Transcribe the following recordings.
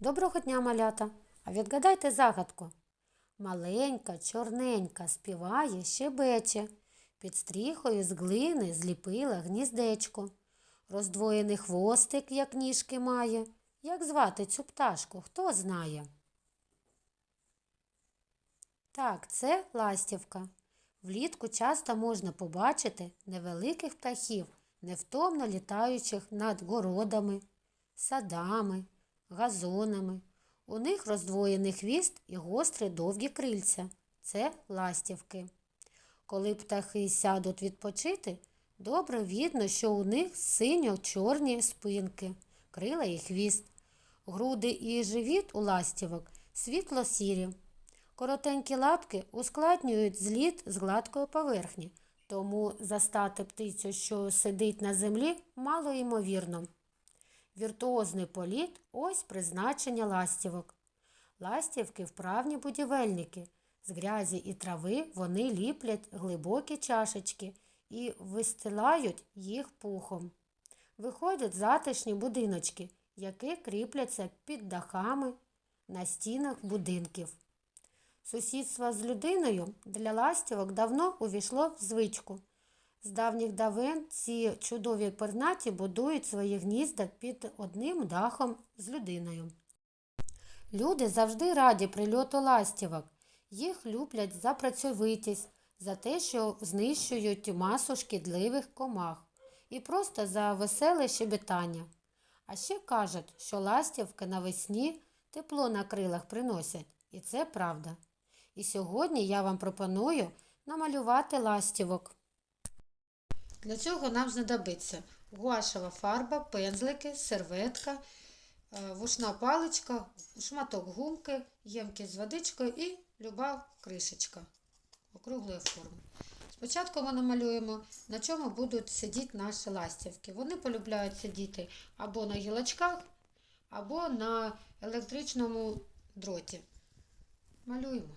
Доброго дня, малята! А відгадайте загадку. Маленька, чорненька, співає, щебече. Під стріхою з глини зліпила гніздечко. Роздвоєний хвостик, як ніжки має. Як звати цю пташку, хто знає? Так, це ластівка. Влітку часто можна побачити невеликих птахів, невтомно літаючих над городами, садами, газонами. У них роздвоєний хвіст і гострі довгі крильця. Це ластівки. Коли птахи сядуть відпочити, добре видно, що у них синьо-чорні спинки, крила і хвіст. Груди і живіт у ластівок світло-сірі. Коротенькі лапки ускладнюють зліт з гладкої поверхні, тому застати птицю, що сидить на землі, мало ймовірно. Віртуозний політ ось призначення ластівок. Ластівки вправні будівельники. З грязі і трави вони ліплять глибокі чашечки і вистилають їх пухом. Виходять затишні будиночки, які кріпляться під дахами на стінах будинків. Сусідство з людиною для ластівок давно увійшло в звичку. З давніх давен ці чудові пернаті будують свої гнізда під одним дахом з людиною. Люди завжди раді прильоту ластівок. Їх люблять за працьовитість, за те, що знищують масу шкідливих комах і просто за веселе щебетання. А ще кажуть, що ластівки навесні тепло на крилах приносять, і це правда. І сьогодні я вам пропоную намалювати ластівок. Для цього нам знадобиться гуашева фарба, пензлики, серветка, е, вушна паличка, шматок гумки, ємки з водичкою і люба кришечка округлої форми. Спочатку ми намалюємо, на чому будуть сидіти наші ластівки. Вони полюбляють сидіти або на гілочках, або на електричному дроті. Малюємо.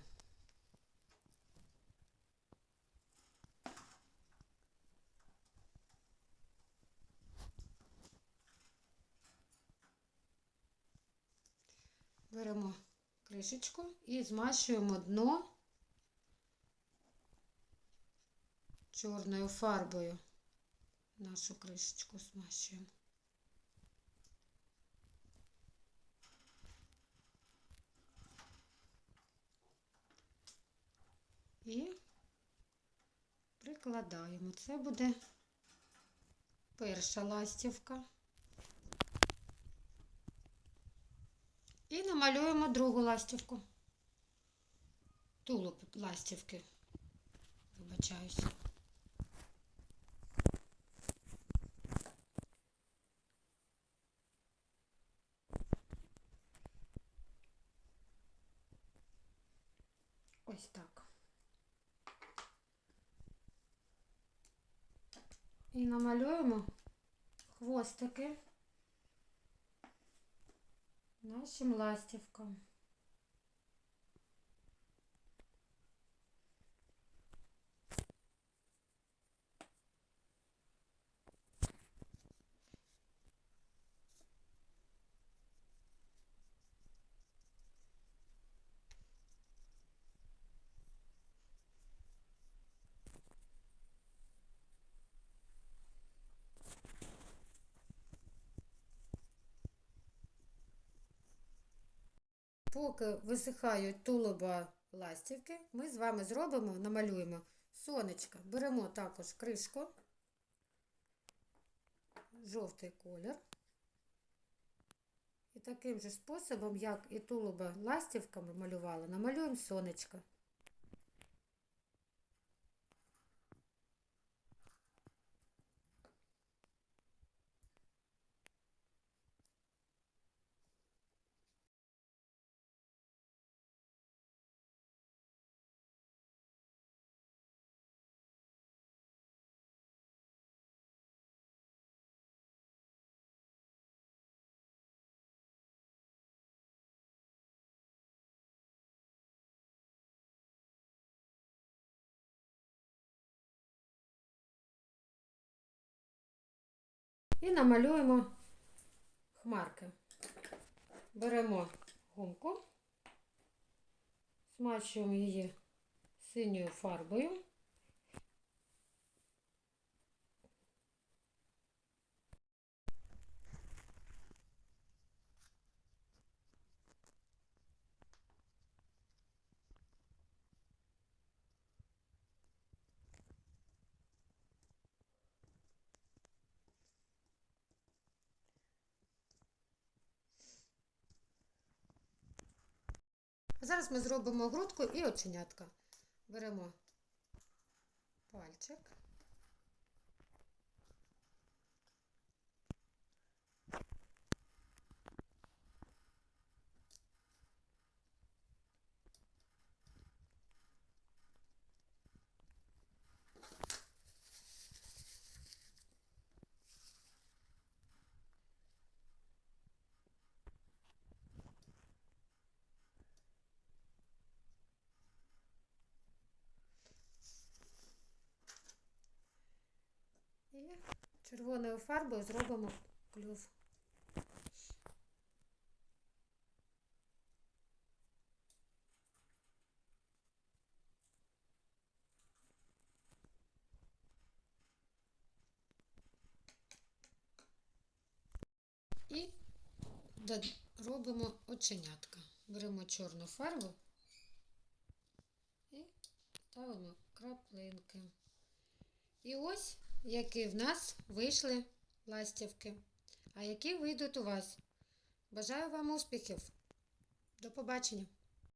Беремо кришечку і змащуємо дно чорною фарбою. Нашу кришечку змащуємо. І прикладаємо. Це буде перша ластівка. І намалюємо другу ластівку. Тулуб ластівки. Вибачаюся. Ось так. І намалюємо хвостики нашим ластівкам. Поки висихають тулуба ластівки, ми з вами зробимо, намалюємо сонечко. Беремо також кришку, жовтий колір. І таким же способом, як і тулуба ластівками малювала, намалюємо сонечко. І намалюємо хмарки. беремо гумку, смачуємо її синьою фарбою. Зараз ми зробимо грудку і оченятка. Беремо пальчик. І червоною фарбою зробимо клюв. І робимо оченятка. Беремо чорну фарбу і ставимо краплинки. І ось які в нас вийшли ластівки. А які вийдуть у вас. Бажаю вам успіхів. До побачення!